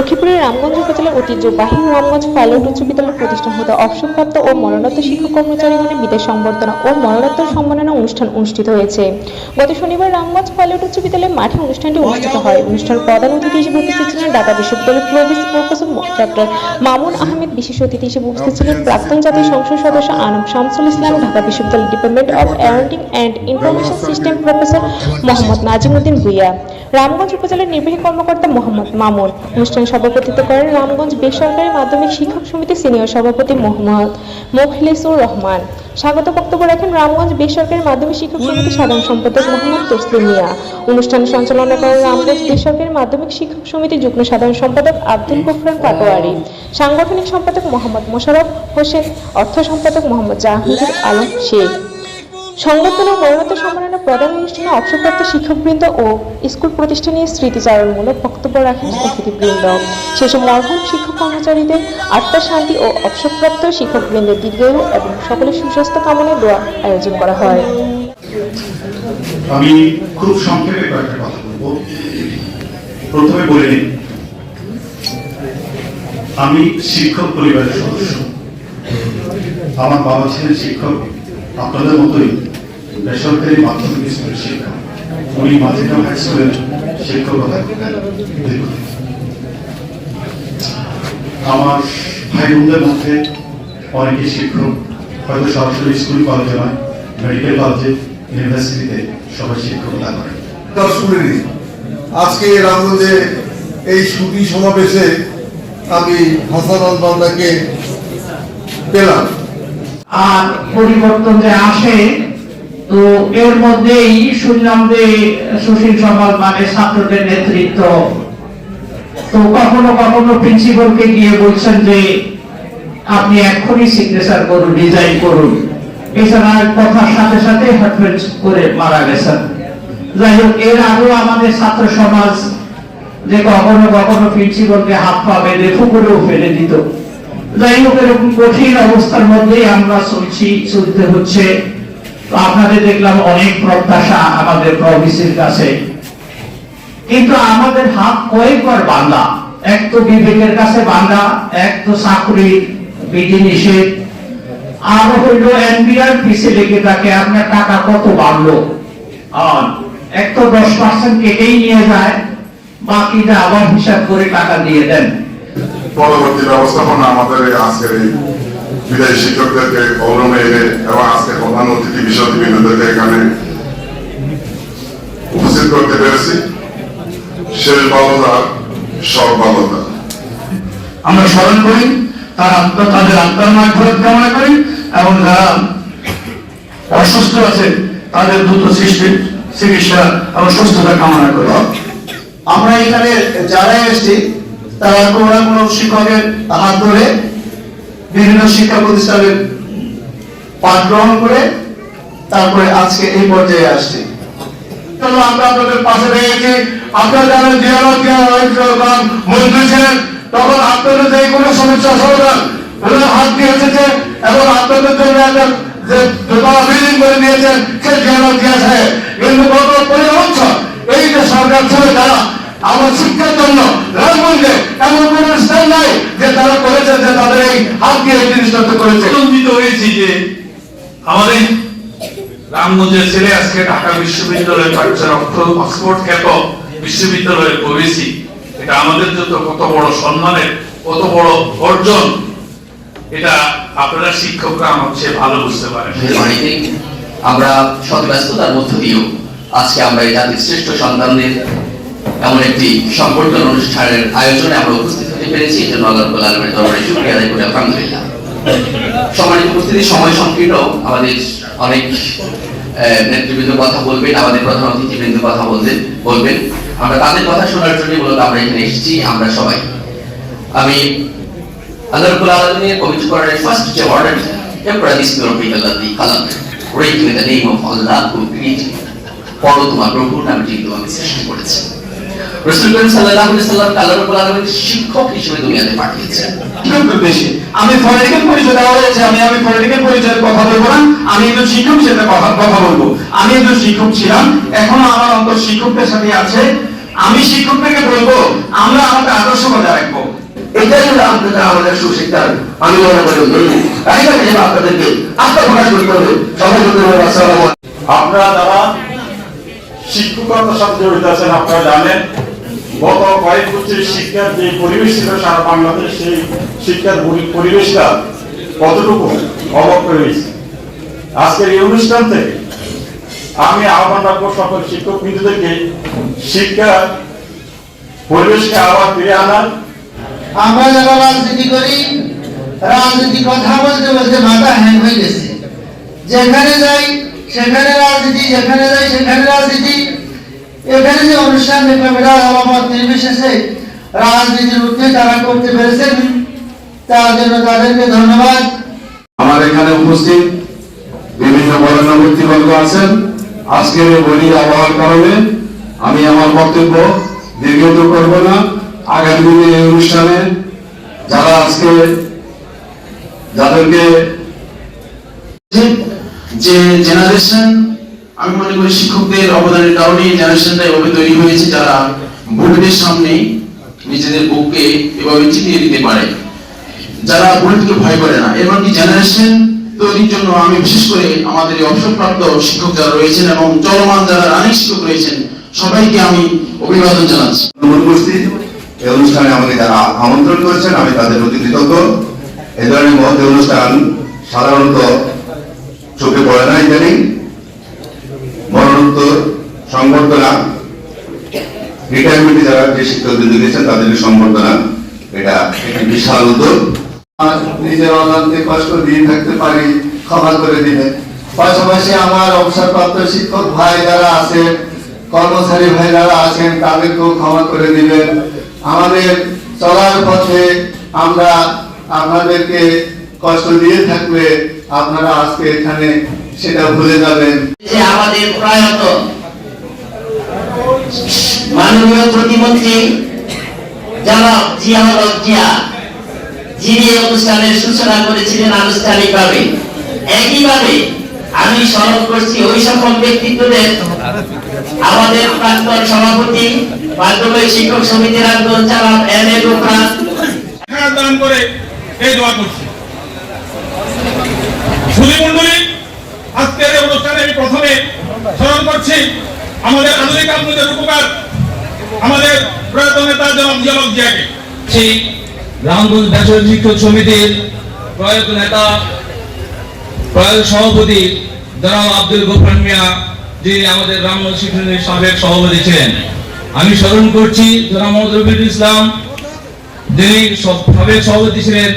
লক্ষ্মীপুরের রামগঞ্জ উপজেলার ঐতিহ্যবাহী রামগঞ্জ পাইলট উচ্চ বিদ্যালয় প্রতিষ্ঠান হতে অবসরপ্রাপ্ত ও মরণরত শিক্ষক কর্মচারীগণের বিদায় সংবর্ধনা ও মরণোত্তর সম্মাননা অনুষ্ঠান অনুষ্ঠিত হয়েছে। গত শনিবার রামগঞ্জ পাইলট উচ্চ বিদ্যালয়ের মাঠে অনুষ্ঠানটি অনুষ্ঠিত হয়। অনুষ্ঠানের প্রধান অতিথি হিসেবে উপস্থিত ছিলেন ঢাকা বিশ্ববিদ্যালয়ের প্রভেসি প্রফেসর ডক্টর মামুন আহমেদ, বিশেষ অতিথি হিসেবে উপস্থিত ছিলেন প্রাক্তন জাতীয় সংসদ সদস্য আনম শামসুল ইসলাম, ঢাকা বিশ্ববিদ্যালয় department of accounting and information system professor Mohammad Nazimuddin Bhuiyan, Ramganj উপজেলার নির্বাহী কর্মকর্তা মোহাম্মদ মামুন। অনুষ্ঠানে সভাপতিত্ব করেন রামগঞ্জ বেসরকারি মাধ্যমিক শিক্ষক সমিতি সিনিয়র সভাপতি মোহাম্মদ মোখলেসুর রহমান। স্বাগত বক্তব্য রাখেন রামগঞ্জ বেসরকারি মাধ্যমিক শিক্ষক সমিতি সাধারণ সম্পাদক মোহাম্মদ তসলিম মিয়া। অনুষ্ঠানে সঞ্চালনা করেন রামগঞ্জ বেসরকারি মাধ্যমিক শিক্ষক সমিতি যুগ্ম সাধারণ সম্পাদক আব্দুল গফরান পাটোয়ারি। সাংগঠনিক সম্পাদক মোহাম্মদ মোশারফ হোসেন, অর্থ সম্পাদক মোহাম্মদ জাহাঙ্গীর আলম শেখ। সংবর্ধনা মরণোত্তর সম্মাননা প্রদান অনুষ্ঠানে অবসরপ্রাপ্ত শিক্ষকবৃন্দ ও স্কুল প্রতিষ্ঠানের স্মৃতিচারণমূলক বক্তব্য রাখেন অতিথিবৃন্দ। শেষে মরহুম শিক্ষক কর্মচারীদের আত্মার শান্তি ও অবসরপ্রাপ্ত শিক্ষকবৃন্দের দীর্ঘায়ু এবং সকলের সুস্বাস্থ্য কামনায় দোয়া আয়োজন করা হয়। আমি খুব সংক্ষেপে কয়েকটা কথা বলব। প্রথমে বলে আমি শিক্ষক পরিবারের সদস্য। আমার বাবা ছিলেন শিক্ষক, আপনাদের মতোই বেসরকারি মাধ্যমিক স্কুলের শিক্ষক। উনি মাঝিগ্রাম হাই স্কুলের শিক্ষকতা আমার ভাই বোনদের মধ্যে অনেকে শিক্ষক হয়তো সরাসরি স্কুল কলেজে নয় মেডিকেল কলেজে ইউনিভার্সিটিতে সবাই শিক্ষকতা তার শুনিনি আজকে রামগঞ্জে এই ছুটি সমাবেশে আমি হাসান আল বান্দাকে পেলাম। আর পরিবর্তন যে আসে তো এর মধ্যেই শুনলাম যে সুশীল সমাজ মানে ছাত্রদের নেতৃত্ব। তো কখনো কখনো প্রিন্সিপালকে গিয়ে বলছেন যে, আপনি এক্ষুনি সিগনেচার করুন ডিজাইন করুন। এছাড়া কথার সাথে সাথে হার্টফেল করে মারা গেছেন। যাই হোক, এর আগেও আমাদের ছাত্র সমাজ যে কখনো কখনো প্রিন্সিপালকে হাত পা বেঁধে পুকুরেও ফেলে দিত। যাই হোক, এরকম কঠিন অবস্থার মধ্যেই আমরা চলছি, চলতে হচ্ছে। তো আপনাদের দেখলাম অনেক প্রত্যাশা আমাদের প্রভিসির কাছে। কিন্তু আমাদের হাত কয়েকবার বান্ধা এক তো বিবেকের কাছে বান্ধা এক তো চাকরির বিধি নিষেধ। হইল এনবিআর লেগে থাকে আপনার টাকা কত বাড়লো? এক তো দশ পার্সেন্ট কেটেই নিয়ে যায়, বাকিটা আবার হিসাব করে টাকা দিয়ে দেন। পরবর্তী ব্যবস্থাপনা আমাদের আজকের এই বিদায়ী শিক্ষকদেরকে গৌরবে এনে এবং আজকে প্রধান অতিথি বিন্দুদেরকে এখানে উপস্থিত করতে পেরেছি শেষ বালতা সব বালতা আমরা স্মরণ করি তার আত্মা তাদের আত্মার মাধ্যমে কামনা করি এবং যারা অসুস্থ আছে তাদের দ্রুত সৃষ্টি চিকিৎসা এবং সুস্থতা কামনা করি আমরা এখানে যারা এসেছি তারা কোনো না কোনো শিক্ষকের হাত ধরে বিভিন্ন শিক্ষা প্রতিষ্ঠানের পাঠ গ্রহণ করে তারপরে আজকে এই পর্যায়ে আসছি। আমরা আপনাদের পাশে রয়েছি আপনারা যারা জিয়ারত মন্ত্রী ছিলেন। তখন আপনাদের যে কোনো সমস্যা সমাধান হাত দিয়ে এসেছে এবং আপনাদের জন্য একটা যে করে সে জিয়ারত কিন্তু গত এই যে সরকার ছিল তারা আমার শিক্ষার জন্য রাজমন্দিরে এমন কোন স্থান নাই যে তারা করেছে যে তাদের এই হাত দিয়ে জিনিসটা করেছে। আনন্দিত হয়েছি যে আমাদের রামগঞ্জের ছেলে আজকে ঢাকা বিশ্ববিদ্যালয়ে পাচ্ছে অক্সফোর্ড খ্যাত বিশ্ববিদ্যালয়ে প্রবেশী। এটা আমাদের জন্য কত বড় সম্মানের কত বড় অর্জন এটা আপনারা শিক্ষকরা আমার চেয়ে ভালো বুঝতে পারেন। আমরা শত ব্যস্ততার মধ্য দিয়েও আজকে আমরা এই জাতির শ্রেষ্ঠ সন্তানদের এমন একটি সংবর্ধনা অনুষ্ঠানের আয়োজনে আমরা উপস্থিত হতে পেরেছি। এই জন্য আল্লাহ আলামিনের দরবারে শুকরিয়া আদায় করি, আলহামদুলিল্লাহ। সম্মানিত উপস্থিতি, সময় সংকীর্ণ। আমাদের অনেক নেতৃবৃন্দ কথা বলবেন, আমাদের প্রধান অতিথিবৃন্দ কথা বলবেন বলবেন। আমরা তাদের কথা শোনার জন্য মূলত আমরা এখানে এসেছি, আমরা সবাই। আমি আল্লাহ রাব্বুল আলামিনের পবিত্র কোরআনের ফার্স্ট যে অর্ডার এমপ্রা দিস রব্বিক আল্লাযী খালাক read in the name of Allah who created পড়ো তোমার প্রভুর নামে যিনি তোমাকে সৃষ্টি করেছেন। রাসূল করিম সাল্লাল্লাহু সাল্লাম আল্লাহ রাব্বুল আলামিন শিক্ষক হিসেবে দুনিয়াতে পাঠিয়েছেন। উদ্দেশ্যে আমি পলিটিক্যাল পরিচয় দেওয়া হয়েছে আমি আমি পলিটিক্যাল পরিচয়ের কথা বলব না আমি একজন শিক্ষক হিসেবে কথা কথা বলব। আমি একজন শিক্ষক ছিলাম এখনও আমার অন্তর শিক্ষকদের সাথে আছে। আমি শিক্ষকদেরকে বলব আমরা আমাদের আদর্শ বজায় রাখব। এটাই হলো আপনাদের আমাদের সুশিক্ষার আমি মনে করি তাই না যেন আপনাদেরকে আত্মপ্রকাশ করতে হবে। সবাই। আপনারা যারা শিক্ষকতার সাথে জড়িত আছেন আপনারা জানেন গত কয়েক বছরের শিক্ষার যে পরিবেশ সারা বাংলাদেশ সেই শিক্ষার পরিবেশটা কতটুকু অবক রয়েছে আজকের এই অনুষ্ঠান থেকে আমি আহ্বান রাখব সকল শিক্ষক বিন্দুদেরকে শিক্ষার পরিবেশকে আবার ফিরে আনার। আমরা যারা রাজনীতি করি, রাজনীতি কথা বলতে বলতে মাথা হ্যাং হয়ে গেছে। যেখানে যাই, সেখানে রাজনীতি, যেখানে যাই, সেখানে রাজনীতি। এখানে অনুষ্ঠান এটা নির্বিশেষে রাজনীতির ঊর্ধ্বে তারা করতে পেরেছেন। তার জন্য তাদেরকে ধন্যবাদ। আমার এখানে উপস্থিত বিভিন্ন বরেণ্য ব্যক্তিবর্গ আছেন। আজকের এই বলি আবহাওয়ার কারণে আমি আমার বক্তব্য দীর্ঘত করব না। আগামী দিনে এই অনুষ্ঠানে যারা আজকে যাদেরকে যে জেনারেশন আমি মনে করি শিক্ষকদের অবদানের কারণে জেনারেশনটা এভাবে তৈরি হয়েছে যারা ভোটের সামনে নিজেদের বুককে এভাবে চিনিয়ে দিতে পারে। যারা ভোটকে ভয় করে না। এমনকি জেনারেশন তৈরির জন্য আমি বিশেষ করে আমাদের অবসরপ্রাপ্ত শিক্ষক যারা রয়েছেন এবং চলমান যারা রানিং শিক্ষক রয়েছেন, সবাইকে আমি অভিবাদন জানাচ্ছি। এই অনুষ্ঠানে আমাকে যারা আমন্ত্রণ করেছেন, আমি তাদের প্রতি কৃতজ্ঞ। এ ধরনের মহৎ অনুষ্ঠান সাধারণত চোখে পড়ে না, ইদানিং। মরণোত্তর সংবর্ধনা রিটায়ারমেন্টে যারা যে শিক্ষকবৃন্দ গেছেন তাদেরকে সংবর্ধনা। এটা বিশাল উদ্যোগ। নিজের অজান্তে কষ্ট দিয়ে থাকতে পারি, ক্ষমা করে দিবেন পাশাপাশি আমার অবসরপ্রাপ্ত শিক্ষক ভাই যারা আছেন, কর্মচারী ভাই যারা আছেন, তাদেরকেও ক্ষমা করে দিবেন। আমাদের চলার পথে আমরা আপনাদেরকে কষ্ট দিয়ে থাকলে আপনারা আজকে এখানে সেটা ভুলে যাবেন। যে আমাদের প্রয়াত মাননীয় প্রতিমন্ত্রী জনাব জিয়াউল হক জিয়া যিনি অনুষ্ঠানের সূচনা করেছিলেন আনুষ্ঠানিকভাবে একইভাবে আমি স্মরণ করছি ওই সকল ব্যক্তিত্বদের আমাদের প্রাক্তন সভাপতি মাধ্যমিক শিক্ষক সমিতির আন্দোলন চালাব এম এ গোপাল দান করে এই দোয়া করছি। আমি প্রথমে স্মরণ করছি, আমাদের আমাদের প্রয়াত নেতা সমিতির প্রয়াত নেতা, প্রয়াত সভাপতি জনাব আব্দুল গোফরান মিয়া, যিনি আমাদের রামগঞ্জ শিক্ষক সাবেক সভাপতি ছিলেন। আমি স্মরণ করছি জনাব ইসলাম, যিনি সভাপতি ছিলেন।